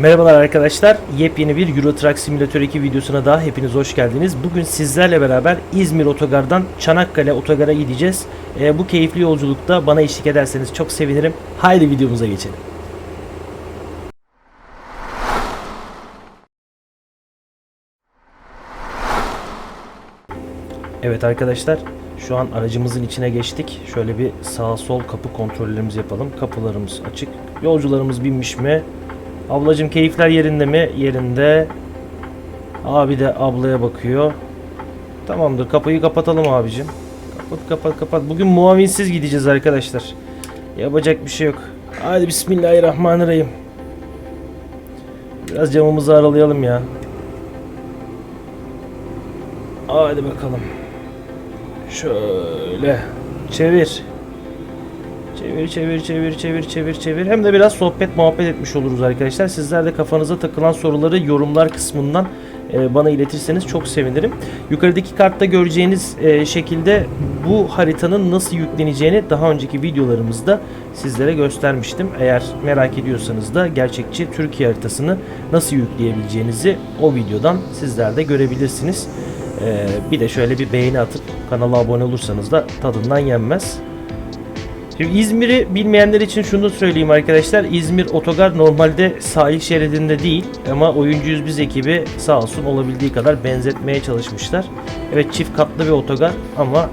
Merhabalar arkadaşlar. Yepyeni bir Euro Truck Simulator 2 videosuna daha hepiniz hoş geldiniz. Bugün sizlerle beraber İzmir Otogar'dan Çanakkale Otogar'a gideceğiz. Ee, bu keyifli yolculukta bana eşlik ederseniz çok sevinirim. Haydi videomuza geçelim. Evet arkadaşlar şu an aracımızın içine geçtik. Şöyle bir sağ sol kapı kontrollerimizi yapalım. Kapılarımız açık. Yolcularımız binmiş mi? Ablacım keyifler yerinde mi? Yerinde. Abi de ablaya bakıyor. Tamamdır kapıyı kapatalım abicim. Kapat kapat kapat. Bugün muavinsiz gideceğiz arkadaşlar. Yapacak bir şey yok. Hadi bismillahirrahmanirrahim. Biraz camımızı aralayalım ya. Hadi bakalım. Şöyle çevir. Çevir çevir çevir çevir çevir çevir. Hem de biraz sohbet muhabbet etmiş oluruz arkadaşlar. Sizler de kafanıza takılan soruları yorumlar kısmından e, bana iletirseniz çok sevinirim. Yukarıdaki kartta göreceğiniz e, şekilde bu haritanın nasıl yükleneceğini daha önceki videolarımızda sizlere göstermiştim. Eğer merak ediyorsanız da gerçekçi Türkiye haritasını nasıl yükleyebileceğinizi o videodan sizler de görebilirsiniz. Ee, bir de şöyle bir beğeni atıp kanala abone olursanız da tadından yenmez. İzmir'i bilmeyenler için şunu söyleyeyim arkadaşlar. İzmir Otogar normalde sahil şeridinde değil ama Oyuncuyuz Biz ekibi sağ olsun olabildiği kadar benzetmeye çalışmışlar. Evet çift katlı bir otogar ama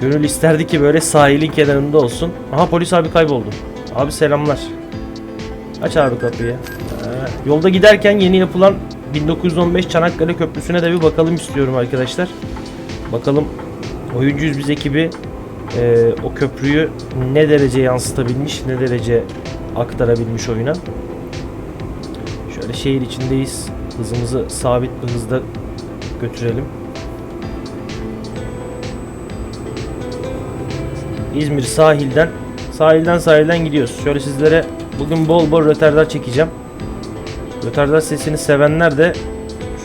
gönül isterdi ki böyle sahilin kenarında olsun. Aha polis abi kayboldu. Abi selamlar. Aç abi kapıyı. Ee, yolda giderken yeni yapılan 1915 Çanakkale Köprüsü'ne de bir bakalım istiyorum arkadaşlar. Bakalım Oyuncuyuz Biz ekibi e, o köprüyü ne derece yansıtabilmiş, ne derece aktarabilmiş oyuna. Şöyle şehir içindeyiz. Hızımızı sabit bir hızda götürelim. İzmir sahilden sahilden sahilden gidiyoruz. Şöyle sizlere bugün bol bol röterdar çekeceğim. Röterdar sesini sevenler de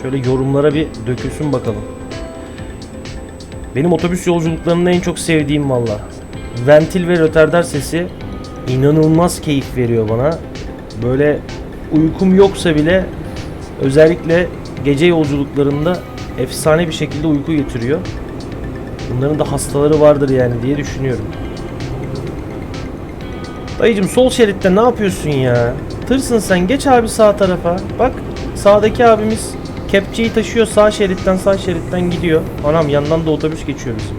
şöyle yorumlara bir dökülsün bakalım. Benim otobüs yolculuklarında en çok sevdiğim valla. Ventil ve röterdar sesi inanılmaz keyif veriyor bana. Böyle uykum yoksa bile özellikle gece yolculuklarında efsane bir şekilde uyku getiriyor. Bunların da hastaları vardır yani diye düşünüyorum. Dayıcım sol şeritte ne yapıyorsun ya? Tırsın sen geç abi sağ tarafa. Bak sağdaki abimiz kepçeyi taşıyor sağ şeritten sağ şeritten gidiyor. Anam yandan da otobüs geçiyor bizim.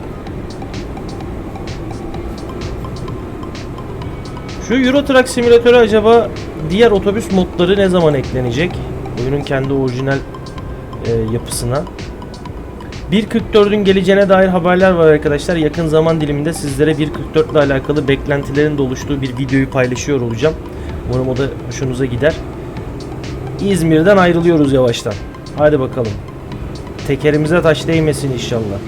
Şu Euro Truck Simülatörü acaba diğer otobüs modları ne zaman eklenecek? Oyunun kendi orijinal e, yapısına. 1.44'ün geleceğine dair haberler var arkadaşlar. Yakın zaman diliminde sizlere 1.44 ile alakalı beklentilerin de oluştuğu bir videoyu paylaşıyor olacağım. Umarım o da hoşunuza gider. İzmir'den ayrılıyoruz yavaştan. Hadi bakalım. Tekerimize taş değmesin inşallah.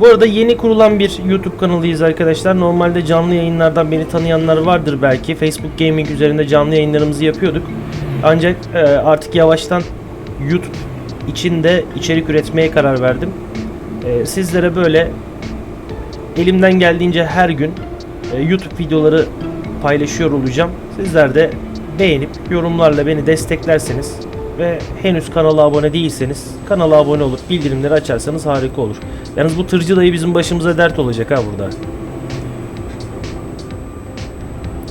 Bu arada yeni kurulan bir YouTube kanalıyız arkadaşlar. Normalde canlı yayınlardan beni tanıyanlar vardır belki. Facebook Gaming üzerinde canlı yayınlarımızı yapıyorduk. Ancak e, artık yavaştan YouTube için de içerik üretmeye karar verdim. E, sizlere böyle elimden geldiğince her gün e, YouTube videoları paylaşıyor olacağım. Sizler de beğenip yorumlarla beni desteklerseniz ve henüz kanala abone değilseniz kanala abone olup bildirimleri açarsanız harika olur. Yalnız bu tırcı dayı bizim başımıza dert olacak ha burada.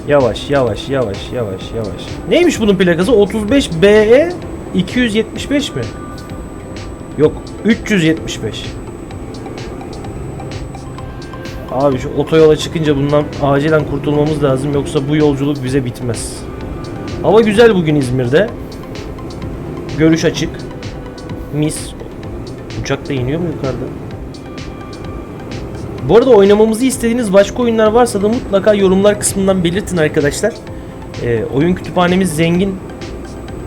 Yavaş yavaş yavaş yavaş yavaş. Neymiş bunun plakası? 35 BE 275 mi? Yok 375. Abi şu otoyola çıkınca bundan acilen kurtulmamız lazım yoksa bu yolculuk bize bitmez. Hava güzel bugün İzmir'de. Görüş açık. Mis. Uçak da iniyor mu yukarıda? Bu arada oynamamızı istediğiniz başka oyunlar varsa da mutlaka yorumlar kısmından belirtin arkadaşlar. Ee, oyun kütüphanemiz zengin.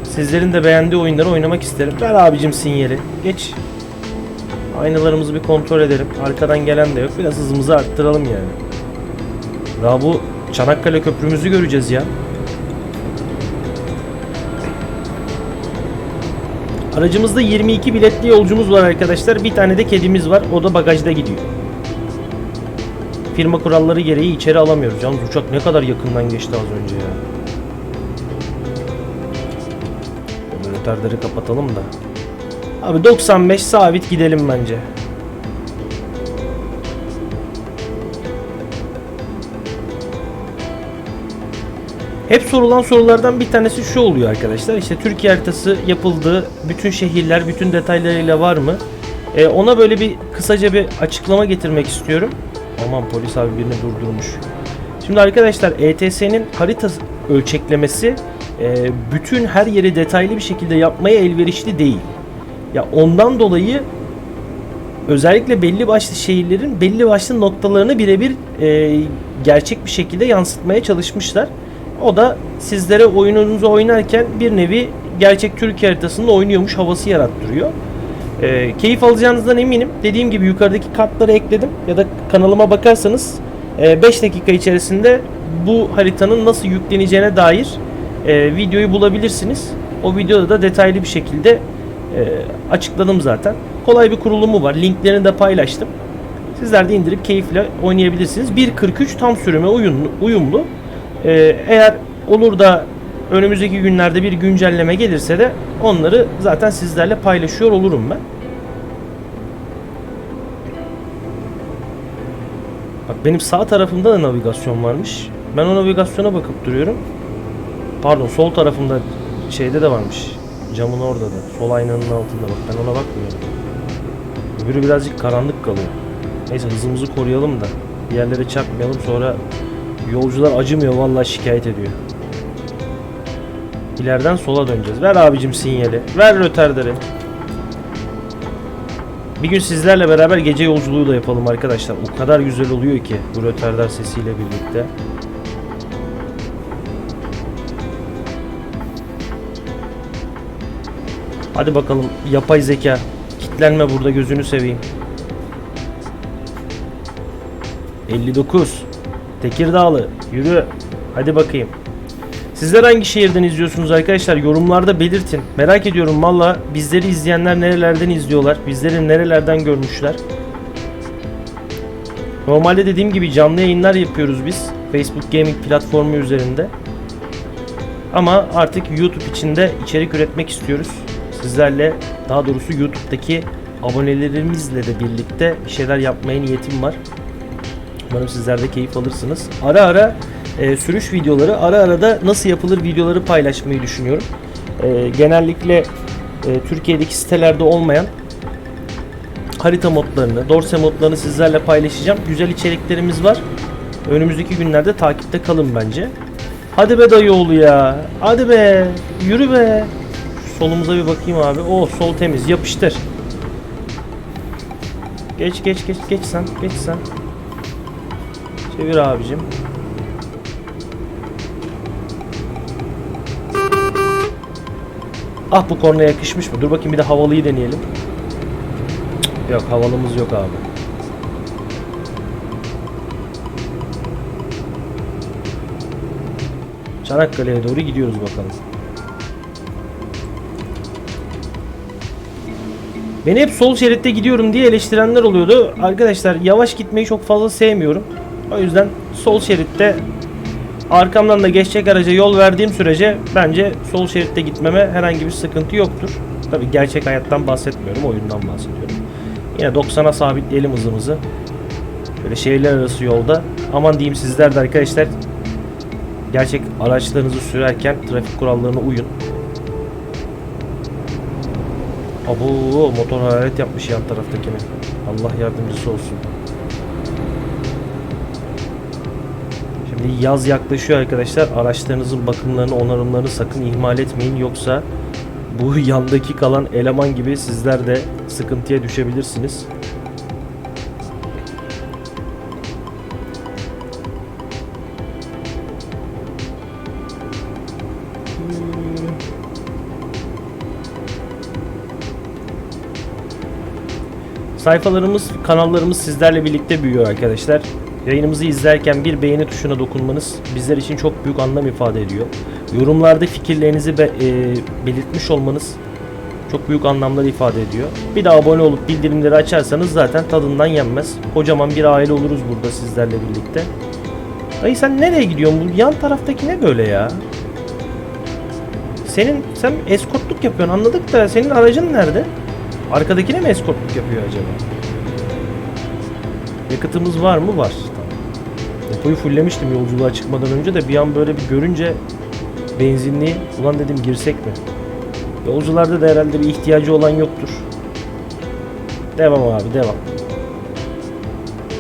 Sizlerin de beğendiği oyunları oynamak isterim. Ver abicim sinyali. Geç. Aynalarımızı bir kontrol edelim. Arkadan gelen de yok. Biraz hızımızı arttıralım yani. Daha bu Çanakkale Köprümüzü göreceğiz ya. Aracımızda 22 biletli yolcumuz var arkadaşlar. Bir tane de kedimiz var. O da bagajda gidiyor. Firma kuralları gereği içeri alamıyoruz. Yalnız uçak ne kadar yakından geçti az önce ya. Rötarları kapatalım da. Abi 95 sabit gidelim bence. Hep sorulan sorulardan bir tanesi şu oluyor arkadaşlar. İşte Türkiye haritası yapıldı. Bütün şehirler, bütün detaylarıyla var mı? Ee, ona böyle bir kısaca bir açıklama getirmek istiyorum. Aman polis abi birini durdurmuş. Şimdi arkadaşlar ETS'nin harita ölçeklemesi e, bütün her yeri detaylı bir şekilde yapmaya elverişli değil. Ya ondan dolayı özellikle belli başlı şehirlerin belli başlı noktalarını birebir e, gerçek bir şekilde yansıtmaya çalışmışlar. O da sizlere oyununuzu oynarken bir nevi gerçek Türkiye haritasında oynuyormuş havası yarattırıyor. E, keyif alacağınızdan eminim. Dediğim gibi yukarıdaki kartları ekledim ya da kanalıma bakarsanız 5 dakika içerisinde bu haritanın nasıl yükleneceğine dair e, videoyu bulabilirsiniz. O videoda da detaylı bir şekilde e, açıkladım zaten. Kolay bir kurulumu var. Linklerini de paylaştım. Sizler de indirip keyifle oynayabilirsiniz. 1.43 tam sürüme uyumlu. uyumlu. E, eğer olur da önümüzdeki günlerde bir güncelleme gelirse de onları zaten sizlerle paylaşıyor olurum ben. Bak benim sağ tarafımda da navigasyon varmış. Ben o navigasyona bakıp duruyorum. Pardon sol tarafımda şeyde de varmış. Camın orada da. Sol aynanın altında bak ben ona bakmıyorum. Öbürü birazcık karanlık kalıyor. Neyse hızımızı koruyalım da. Bir yerlere çarpmayalım sonra yolcular acımıyor vallahi şikayet ediyor. İleriden sola döneceğiz. Ver abicim sinyali. Ver röterderi. Bir gün sizlerle beraber gece yolculuğu da yapalım arkadaşlar. O kadar güzel oluyor ki bu röterdar sesiyle birlikte. Hadi bakalım yapay zeka. Kitlenme burada gözünü seveyim. 59. Tekirdağlı. Yürü. Hadi bakayım. Sizler hangi şehirden izliyorsunuz arkadaşlar? Yorumlarda belirtin. Merak ediyorum valla bizleri izleyenler nerelerden izliyorlar? Bizleri nerelerden görmüşler? Normalde dediğim gibi canlı yayınlar yapıyoruz biz. Facebook Gaming platformu üzerinde. Ama artık YouTube içinde içerik üretmek istiyoruz. Sizlerle daha doğrusu YouTube'daki abonelerimizle de birlikte bir şeyler yapmaya niyetim var. Umarım sizler de keyif alırsınız. Ara ara e, sürüş videoları, ara ara da nasıl yapılır videoları paylaşmayı düşünüyorum. E, genellikle e, Türkiye'deki sitelerde olmayan harita modlarını, dorse modlarını sizlerle paylaşacağım. Güzel içeriklerimiz var. Önümüzdeki günlerde takipte kalın bence. Hadi be dayıoğlu ya. Hadi be. Yürü be. Şu solumuza bir bakayım abi. O sol temiz. Yapıştır. Geç geç geç geç sen. Geç sen. Çevir abicim. Ah bu korna yakışmış mı? Dur bakayım bir de havalıyı deneyelim. Yok havalımız yok abi. Çanakkale'ye doğru gidiyoruz bakalım. Beni hep sol şeritte gidiyorum diye eleştirenler oluyordu. Arkadaşlar yavaş gitmeyi çok fazla sevmiyorum. O yüzden sol şeritte arkamdan da geçecek araca yol verdiğim sürece bence sol şeritte gitmeme herhangi bir sıkıntı yoktur. Tabi gerçek hayattan bahsetmiyorum, oyundan bahsediyorum. Yine 90'a sabitleyelim hızımızı. Böyle şehirler arası yolda. Aman diyeyim sizler de arkadaşlar gerçek araçlarınızı sürerken trafik kurallarına uyun. Abo motor hararet yapmış yan taraftakine. Allah yardımcısı olsun. Yaz yaklaşıyor arkadaşlar. Araçlarınızın bakımlarını, onarımlarını sakın ihmal etmeyin. Yoksa bu yandaki kalan eleman gibi sizler de sıkıntıya düşebilirsiniz. Sayfalarımız, kanallarımız sizlerle birlikte büyüyor arkadaşlar. Yayınımızı izlerken bir beğeni tuşuna dokunmanız bizler için çok büyük anlam ifade ediyor. Yorumlarda fikirlerinizi be- e, belirtmiş olmanız çok büyük anlamlar ifade ediyor. Bir de abone olup bildirimleri açarsanız zaten tadından yenmez. Kocaman bir aile oluruz burada sizlerle birlikte. Dayı sen nereye gidiyorsun? Bu yan taraftaki ne böyle ya? senin sen eskortluk yapıyorsun anladık da senin aracın nerede? Arkadakine mi eskortluk yapıyor acaba? Yakıtımız var mı? Var. Depoyu fulllemiştim yolculuğa çıkmadan önce de bir an böyle bir görünce benzinliği ulan dedim girsek mi? Yolcularda da herhalde bir ihtiyacı olan yoktur. Devam abi devam.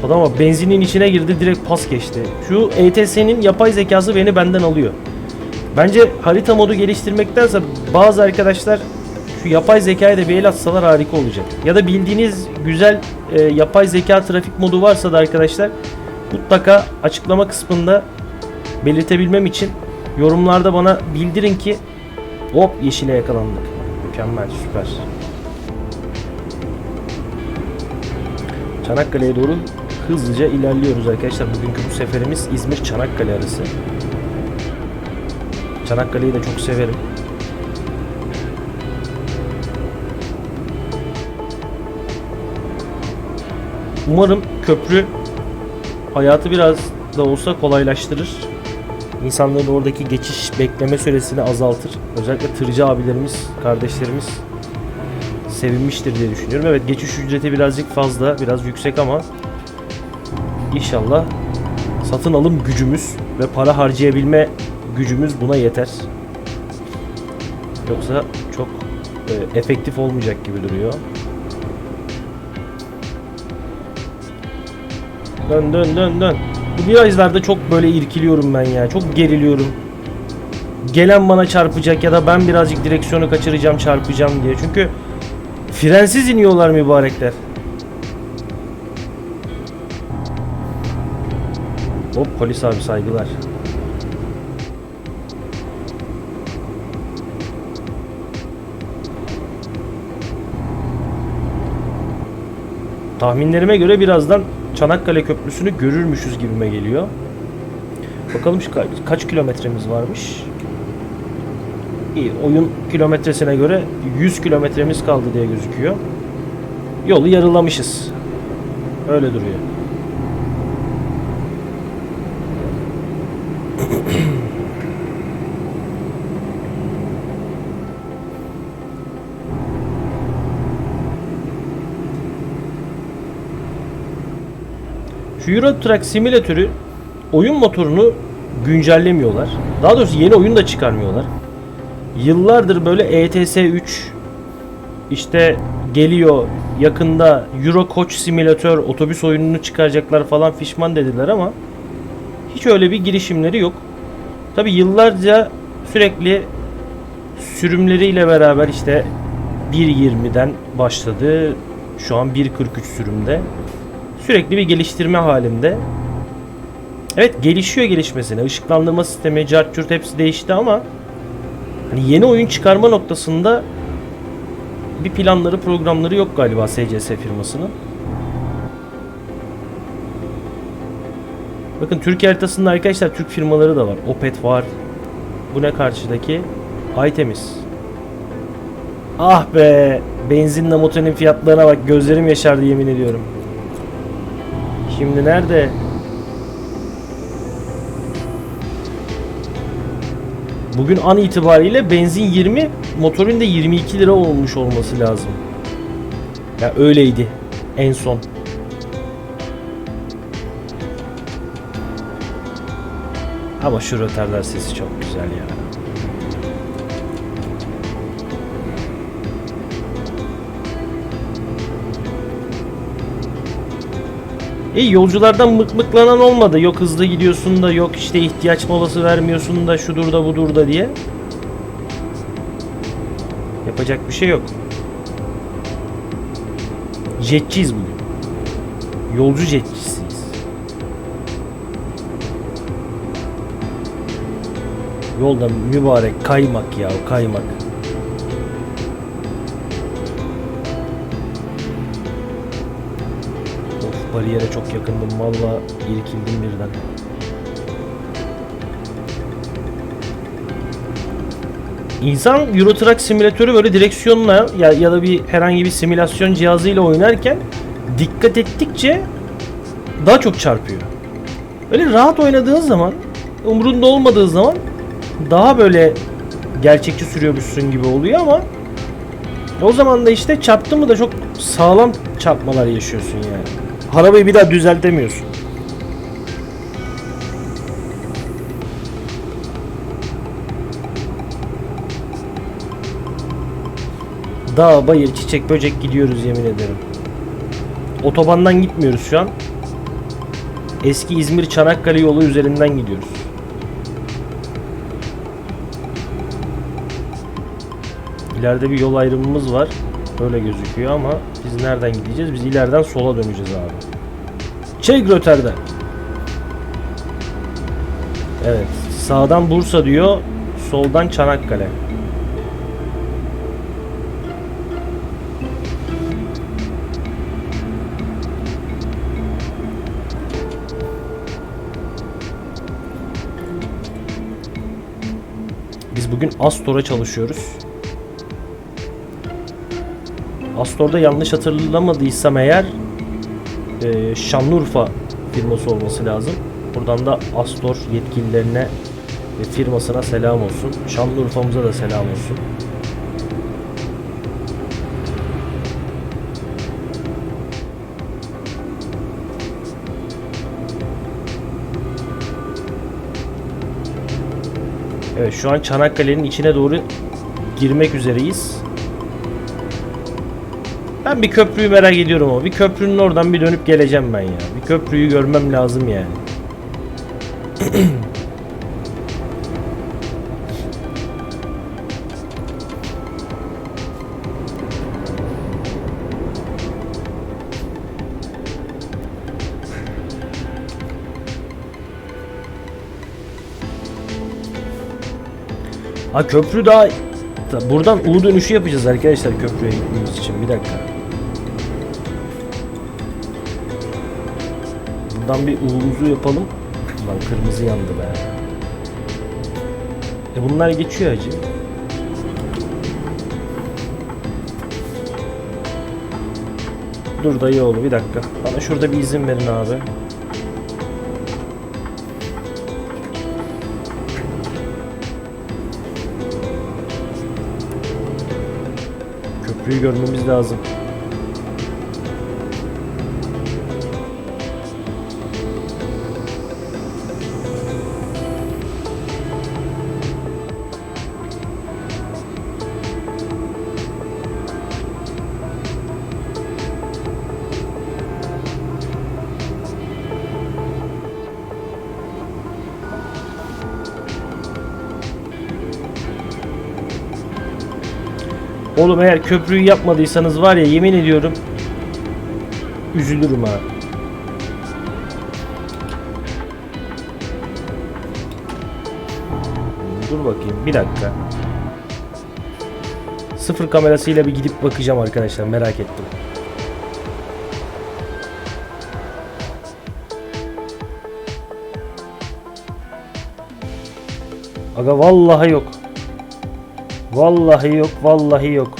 Adam benzinin içine girdi direkt pas geçti. Şu ETS'nin yapay zekası beni benden alıyor. Bence harita modu geliştirmektense bazı arkadaşlar şu yapay zekaya da bir el atsalar harika olacak. Ya da bildiğiniz güzel e, yapay zeka trafik modu varsa da arkadaşlar mutlaka açıklama kısmında belirtebilmem için yorumlarda bana bildirin ki hop yeşile yakalandık. Mükemmel süper. Çanakkale'ye doğru hızlıca ilerliyoruz arkadaşlar. Bugünkü bu seferimiz İzmir Çanakkale arası. Çanakkale'yi de çok severim. Umarım köprü hayatı biraz da olsa kolaylaştırır. İnsanların oradaki geçiş bekleme süresini azaltır. Özellikle tırcı abilerimiz, kardeşlerimiz sevinmiştir diye düşünüyorum. Evet geçiş ücreti birazcık fazla, biraz yüksek ama inşallah satın alım gücümüz ve para harcayabilme gücümüz buna yeter. Yoksa çok e, efektif olmayacak gibi duruyor. Dön dön dön dön. Bu virajlarda çok böyle irkiliyorum ben ya. Çok geriliyorum. Gelen bana çarpacak ya da ben birazcık direksiyonu kaçıracağım çarpacağım diye. Çünkü frensiz iniyorlar mübarekler. Hop polis abi saygılar. Tahminlerime göre birazdan Çanakkale Köprüsü'nü görürmüşüz gibime geliyor. Bakalım kaç kilometremiz varmış. İyi oyun kilometresine göre 100 kilometremiz kaldı diye gözüküyor. Yolu yarılamışız. Öyle duruyor. Euro Truck Simülatörü oyun motorunu güncellemiyorlar. Daha doğrusu yeni oyun da çıkarmıyorlar. Yıllardır böyle ETS 3 işte geliyor yakında Euro Coach Simülatör otobüs oyununu çıkaracaklar falan fişman dediler ama hiç öyle bir girişimleri yok. Tabi yıllarca sürekli sürümleriyle beraber işte 1.20'den başladı. Şu an 1.43 sürümde sürekli bir geliştirme halinde. Evet gelişiyor gelişmesine. Işıklandırma sistemi, cart hepsi değişti ama hani yeni oyun çıkarma noktasında bir planları programları yok galiba SCS firmasının. Bakın Türkiye haritasında arkadaşlar Türk firmaları da var. Opet var. Bu ne karşıdaki? Aytemiz. Ah be! Benzinle motorun fiyatlarına bak gözlerim yaşardı yemin ediyorum. Şimdi nerede? Bugün an itibariyle benzin 20, motorun da 22 lira olmuş olması lazım. Ya öyleydi en son. Ama şu röterler sesi çok güzel ya. İyi yolculardan mık mıklanan olmadı. Yok hızlı gidiyorsun da yok işte ihtiyaç molası vermiyorsun da şudur da budur da diye. Yapacak bir şey yok. Jetçiyiz bugün. Yolcu jetçisiyiz. Yolda mübarek kaymak ya kaymak. Bariyere çok yakındım valla irkildim birden. İnsan Euro Truck simülatörü böyle direksiyonla ya, ya da bir herhangi bir simülasyon cihazıyla oynarken dikkat ettikçe daha çok çarpıyor. Öyle rahat oynadığın zaman, umurunda olmadığı zaman daha böyle gerçekçi sürüyormuşsun gibi oluyor ama o zaman da işte çarptın mı da çok sağlam çarpmalar yaşıyorsun yani. Arabayı bir daha düzeltemiyorsun. Dağ, bayır, çiçek, böcek gidiyoruz yemin ederim. Otobandan gitmiyoruz şu an. Eski İzmir Çanakkale yolu üzerinden gidiyoruz. İleride bir yol ayrımımız var. Öyle gözüküyor ama biz nereden gideceğiz? Biz ileriden sola döneceğiz abi. Çegröter'den. Evet. Sağdan Bursa diyor. Soldan Çanakkale. Biz bugün Astor'a çalışıyoruz. Astor'da yanlış hatırlamadıysam eğer e, Şanlıurfa firması olması lazım. Buradan da Astor yetkililerine ve firmasına selam olsun. Şanlıurfa'mıza da selam olsun. Evet şu an Çanakkale'nin içine doğru girmek üzereyiz. Ben bir köprüyü merak ediyorum ama bir köprünün oradan bir dönüp geleceğim ben ya. Bir köprüyü görmem lazım yani. Ha köprü daha buradan U dönüşü yapacağız arkadaşlar köprüye gitmemiz için. Bir dakika. Buradan bir U'muzu yapalım. Lan kırmızı yandı be. E bunlar geçiyor hacı. Dur dayı oğlu bir dakika. Bana şurada bir izin verin abi. Köprüyü görmemiz lazım. Oğlum eğer köprüyü yapmadıysanız var ya yemin ediyorum üzülürüm ha. Dur bakayım bir dakika. Sıfır kamerasıyla bir gidip bakacağım arkadaşlar merak ettim. Aga vallahi yok. Vallahi yok, vallahi yok.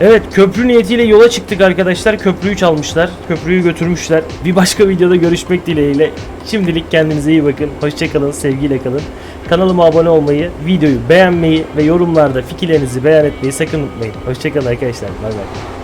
Evet, köprü niyetiyle yola çıktık arkadaşlar. Köprüyü çalmışlar, köprüyü götürmüşler. Bir başka videoda görüşmek dileğiyle. Şimdilik kendinize iyi bakın. Hoşçakalın, sevgiyle kalın. Kanalıma abone olmayı, videoyu beğenmeyi ve yorumlarda fikirlerinizi beyan etmeyi sakın unutmayın. Hoşçakalın arkadaşlar. Bay bay.